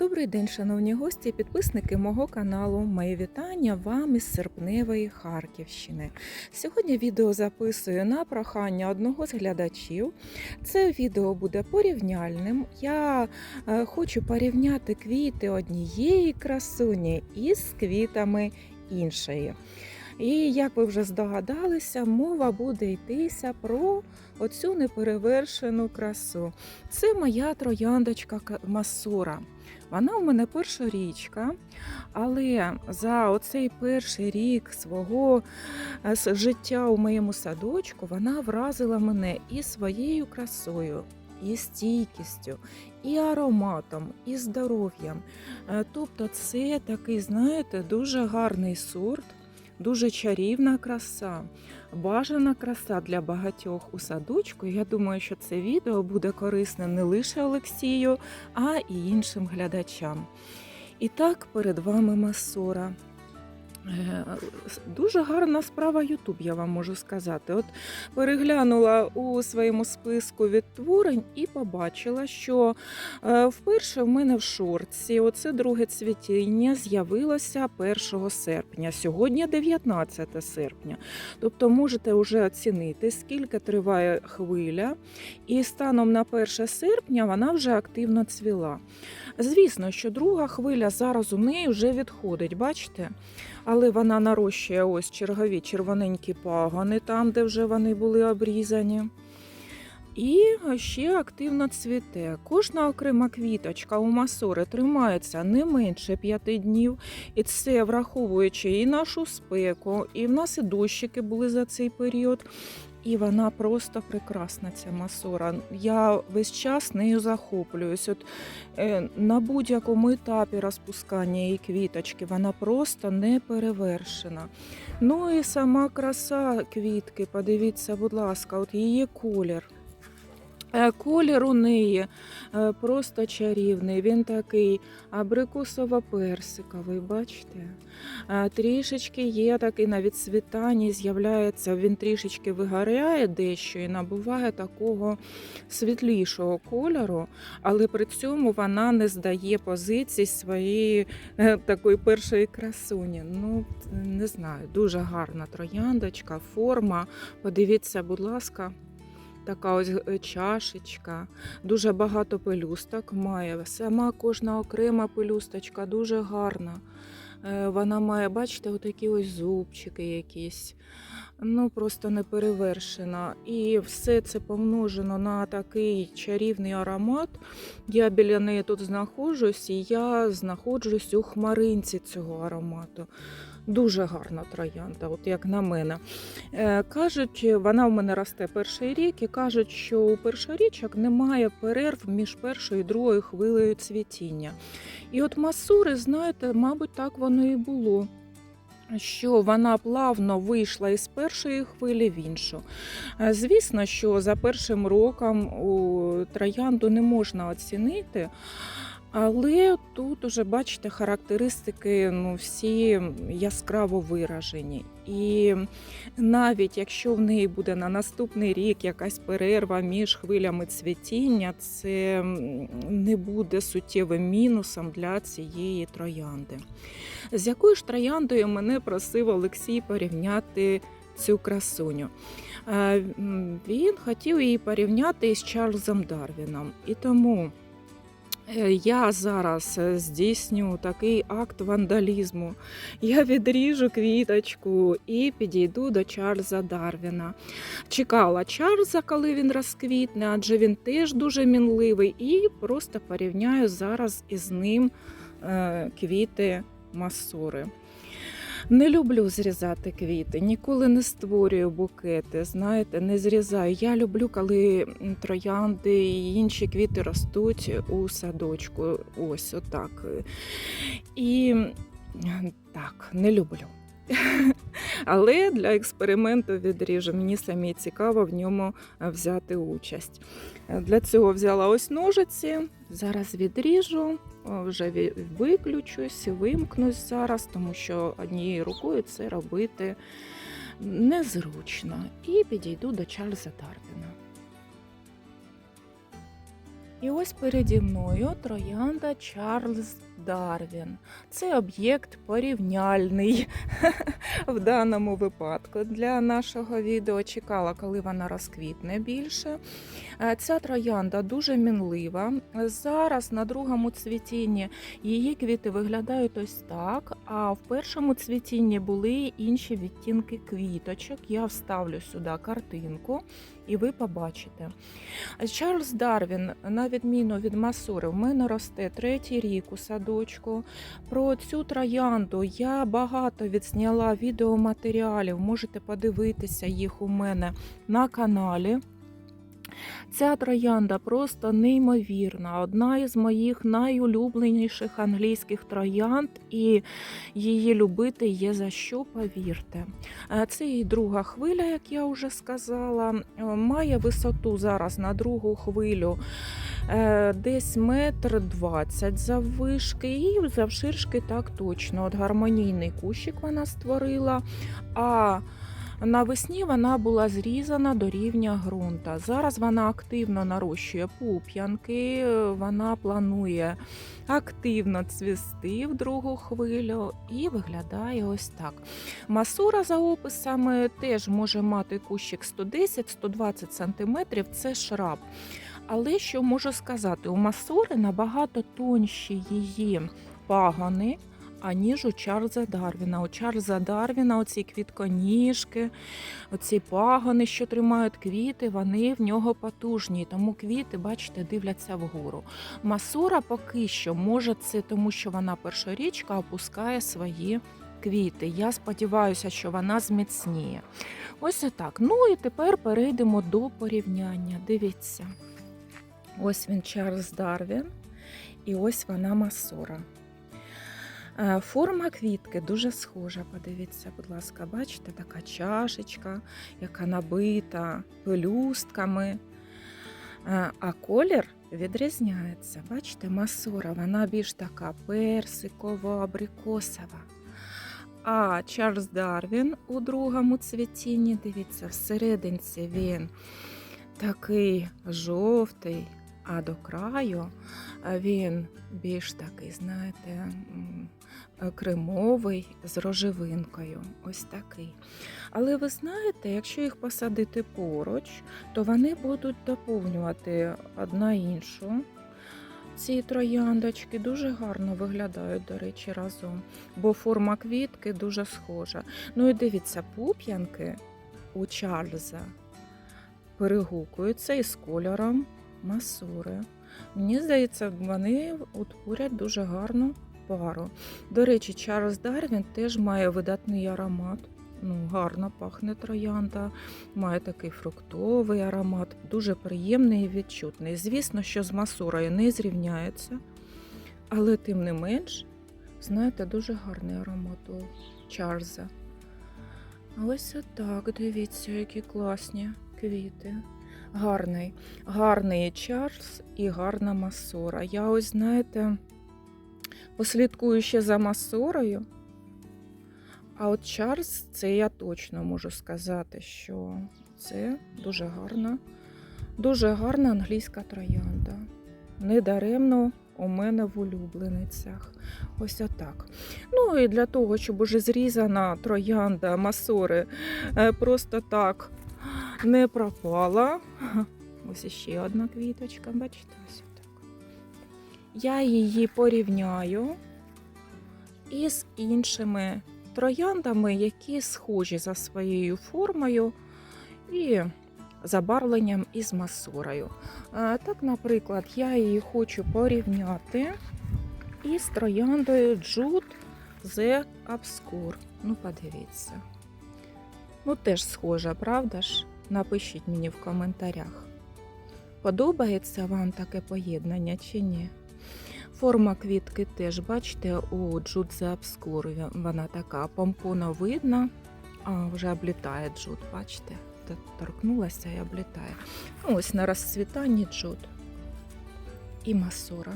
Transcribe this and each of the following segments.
Добрий день, шановні гості і підписники мого каналу. Мої вітання вам із серпневої Харківщини. Сьогодні відео записую на прохання одного з глядачів. Це відео буде порівняльним. Я е, хочу порівняти квіти однієї красуні із квітами іншої. І як ви вже здогадалися, мова буде йтися про оцю неперевершену красу. Це моя трояндочка Ка- Масура. Вона у мене першорічка, але за оцей перший рік свого е, життя у моєму садочку вона вразила мене і своєю красою, і стійкістю, і ароматом, і здоров'ям. Е, Тобто, це такий, знаєте, дуже гарний сорт, дуже чарівна краса. Бажана краса для багатьох у садочку. Я думаю, що це відео буде корисне не лише Олексію, а і іншим глядачам. І так перед вами Масора. Е, Дуже гарна справа Ютуб, я вам можу сказати. От переглянула у своєму списку відтворень і побачила, що е, вперше в мене в шорці оце друге цвітіння з'явилося 1 серпня. Сьогодні 19 серпня. Тобто можете вже оцінити, скільки триває хвиля, і станом на 1 серпня вона вже активно цвіла. Звісно, що друга хвиля зараз у неї вже відходить, бачите? Але вона нарощує ось чергові червоненькі пагони, там, де вже вони були обрізані. І ще активно цвіте. Кожна окрема квіточка у масори тримається не менше п'яти днів, і це враховуючи і нашу спеку, і в нас і дощики були за цей період. І вона просто прекрасна, ця масора. Я весь час нею захоплююсь. От е, на будь-якому етапі розпускання її квіточки вона просто не перевершена. Ну і сама краса квітки, подивіться, будь ласка, от її колір. Е, Колір у неї е, просто чарівний. Він такий абрикосово-персиковий, бачите? Е, Трішечки є такий на відсвітанні, з'являється, він трішечки вигоряє дещо і набуває такого світлішого кольору, але при цьому вона не здає позицій своєї такої першої красуні. Ну, не знаю, дуже гарна трояндочка, форма. Подивіться, будь ласка. Така ось е, чашечка, дуже багато пелюсток має. Сама кожна окрема пелюсточка дуже гарна. Е, Вона має, бачите, отакі ось зубчики якісь. Ну, просто неперевершена. І все це помножено на такий чарівний аромат. Я біля неї тут знаходжусь, і я знаходжусь у хмаринці цього аромату. Дуже гарна троянда, от як на мене. Е, Кажуть, вона в мене росте перший рік, і кажуть, що у першорічок немає перерв між першою і другою хвилею цвітіння. І от масури, знаєте, мабуть, так воно і було. Що вона плавно вийшла із першої хвилі в іншу. Е, Звісно, що за першим роком у троянду не можна оцінити, але тут уже бачите характеристики ну, всі яскраво виражені. І навіть якщо в неї буде на наступний рік якась перерва між хвилями цвітіння, це не буде суттєвим мінусом для цієї троянди. З якою ж трояндою мене просив Олексій порівняти цю красуню? Е, Він хотів її порівняти із Чарльзом Дарвіном. І тому я зараз е, здійсню такий акт вандалізму. Я відріжу квіточку і підійду до Чарльза Дарвіна. Чекала Чарльза, коли він розквітне, адже він теж дуже мінливий, і просто порівняю зараз із ним е, квіти масури. Не люблю зрізати квіти, ніколи не створюю букети. Знаєте, не зрізаю. Я люблю, коли троянди і інші квіти ростуть у садочку. Ось отак. І так, не люблю. Але для експерименту відріжу. Мені самі цікаво в ньому е, взяти участь. Е, Для цього взяла ось ножиці. Зараз відріжу, вже виключусь, вимкнусь зараз, тому що однією рукою це робити незручно. І підійду до Чарльза Дарвіна. І ось переді мною троянда Чарльз Дарвін. Це об'єкт порівняльний в даному випадку. Для нашого відео чекала, коли вона розквітне більше. Е, Ця троянда дуже мінлива. Зараз на другому цвітінні її квіти виглядають ось так. А в першому цвітінні були інші відтінки квіточок. Я вставлю сюди картинку, і ви побачите. Чарльз Дарвін, на відміну від Масури, в мене росте третій рік у садочку. Про цю троянду я багато відзняла відеоматеріалів. Можете подивитися їх у мене на каналі. Ця троянда просто неймовірна, одна із моїх найулюбленіших англійських троянд, і її любити є за що, повірте. Е, Це і друга хвиля, як я вже сказала. Е, Має висоту зараз на другу хвилю е, десь метр двадцять заввишки, і завширшки так точно. От гармонійний кущик вона створила. А Навесні вона була зрізана до рівня ґрунта. Зараз вона активно нарощує пуп'янки, вона планує активно цвісти в другу хвилю і виглядає ось так. Масура за описами теж може мати кущик 110-120 см, це шраб. Але що можу сказати, у масури набагато тонші її пагони, аніж у Чарльза Дарвіна. У Чарльза Дарвіна оці квітконіжки, оці пагони, що тримають квіти, вони в нього потужні. Тому квіти, бачите, дивляться вгору. Масура поки що може це, тому що вона першорічка опускає свої. Квіти. Я сподіваюся, що вона зміцніє. Ось отак. Ну і тепер перейдемо до порівняння. Дивіться. Ось він Чарльз Дарвін, і ось вона Масура. Е, Форма квітки дуже схожа. Подивіться, будь ласка, бачите, така чашечка, яка набита пелюстками. Е, А колір відрізняється. Бачите, масура, вона більш така персикова, абрикосова. А Чарльз Дарвін у другому цвітінні, дивіться, всерединці він такий жовтий, а до краю він більш такий, знаєте, кремовий з рожевинкою. Ось такий. Але ви знаєте, якщо їх посадити поруч, то вони будуть доповнювати одна іншу. Ці трояндочки дуже гарно виглядають, до речі, разом, бо форма квітки дуже схожа. Ну і дивіться, пуп'янки у Чарльза перегукуються із кольором масури. Мені здається, вони утворять дуже гарну пару. До речі, Чарльз Дарвін теж має видатний аромат. Ну, гарно пахне троянда, має такий фруктовий аромат, дуже приємний і відчутний. Звісно, що з масурою не зрівняється, але тим не менш, знаєте, дуже гарний аромат у Чарльза. Ось отак, дивіться, які класні квіти. Гарний, гарний Чарльз і гарна масора. Я ось, знаєте, послідкую ще за масорою. А от Чарльз, це я точно можу сказати, що це дуже гарна, дуже гарна англійська троянда. Недаремно у мене в улюбленицях. Ось отак. Ну і для того, щоб уже зрізана троянда масори е, просто так не пропала. Ось ще одна квіточка, бачите, ось. Я її порівняю із іншими трояндами, які схожі за своєю формою і забарвленням із масурою. Так, наприклад, я її хочу порівняти із трояндою Jude The Obscure. Ну, подивіться. Ну, теж схожа, правда ж? Напишіть мені в коментарях. Подобається вам таке поєднання чи ні? Форма квітки теж, бачите, у Джуд The вона така помпоновидна, а вже облітає джуд, бачите? Торкнулася і облітає. Ось на розцвітанні джуд і масура.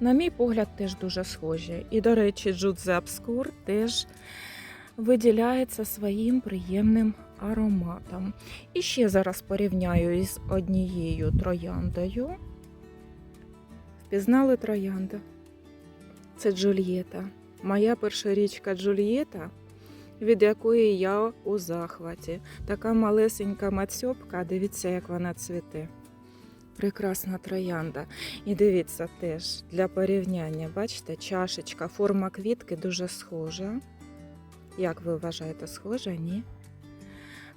На мій погляд, теж дуже схожі. І, до речі, Джуд The Obscure теж виділяється своїм приємним ароматом. І ще зараз порівняю із однією трояндою. Впізнали троянда? Це Джульєта. Моя перша річка Джульєта, від якої я у захваті. Така малесенька мацьопка, дивіться, як вона цвіте. Прекрасна троянда. І дивіться теж для порівняння, бачите, чашечка, форма квітки дуже схожа. Як ви вважаєте, схожа? Ні?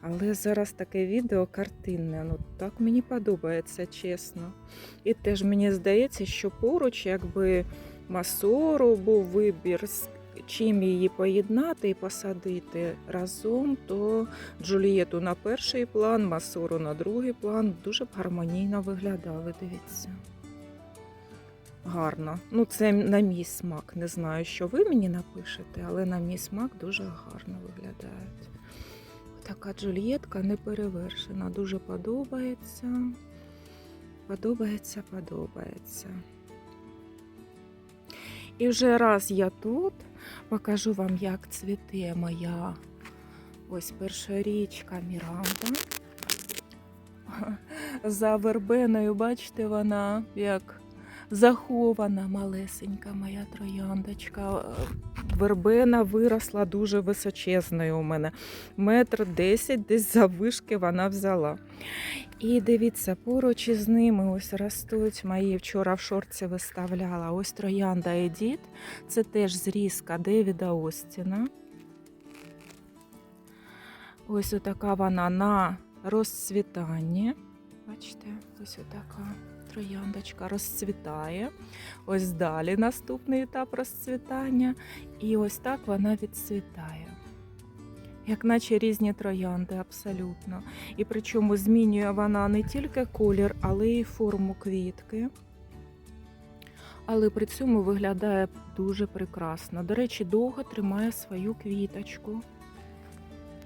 Але зараз таке відео картинне. Ну так мені подобається, чесно. І теж мені здається, що поруч, якби масору був вибір, з чим її поєднати і посадити разом, то Джулієту на перший план, масору на другий план дуже б гармонійно виглядали. Дивіться. Гарно. Ну, це на мій смак. Не знаю, що ви мені напишете, але на мій смак дуже гарно виглядають. Така Джульєтка не перевершена. Дуже подобається. Подобається, подобається. І вже раз я тут покажу вам, як цвіте моя ось перша річка Міранда. За вербеною, бачите, вона як захована малесенька моя трояндочка. Вербена виросла дуже височезною у мене. Метр десять десь завишки вона взяла. І дивіться, поруч із ними ось ростуть мої вчора в шорці виставляла. Ось троянда Едіт. Це теж зрізка Девіда Остіна. Ось отака вона на розцвітанні. Бачите, ось отака трояндочка розцвітає. Ось далі наступний етап розцвітання. І ось так вона відцвітає. Як наче різні троянди, абсолютно. І причому змінює вона не тільки колір, але й форму квітки. Але при цьому виглядає дуже прекрасно. До речі, довго тримає свою квіточку.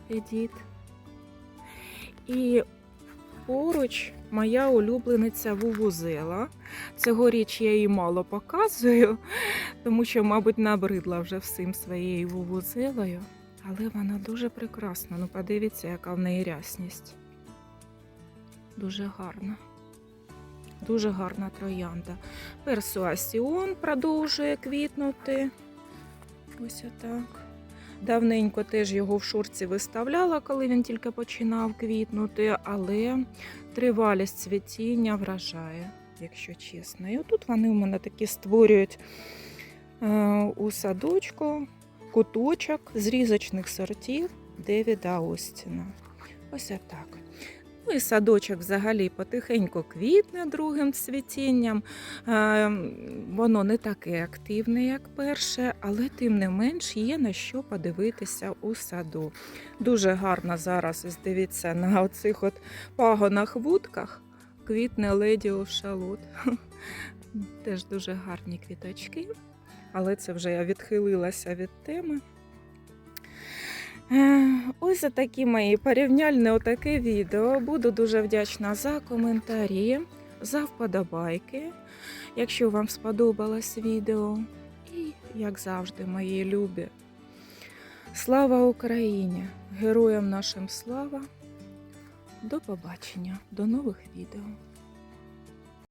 Едіт. І поруч моя улюблениця Вувузела. Цьогоріч я її мало показую, тому що, мабуть, набридла вже всім своєю вувузелою. Але вона дуже прекрасна. Ну, подивіться, яка в неї рясність. Дуже гарна. Дуже гарна троянда. Персуасіон продовжує квітнути. Ось отак. Давненько теж його в шурці виставляла, коли він тільки починав квітнути, але тривалість цвітіння вражає, якщо чесно. І отут вони у мене такі створюють е, у садочку куточок з різочних сортів Девіда Остіна. Ось отак. Ну і садочок взагалі потихеньку квітне другим цвітінням. Е, Воно не таке активне, як перше, але тим не менш є на що подивитися у саду. Дуже гарно зараз, ось дивіться, на оцих от пагонах вудках квітне леді шалот. Теж дуже гарні квіточки, але це вже я відхилилася від теми. Ось такі мої порівняльне отаке відео. Буду дуже вдячна за коментарі, за вподобайки, якщо вам сподобалось відео. І, як завжди, мої любі. Слава Україні! Героям нашим слава! До побачення, до нових відео!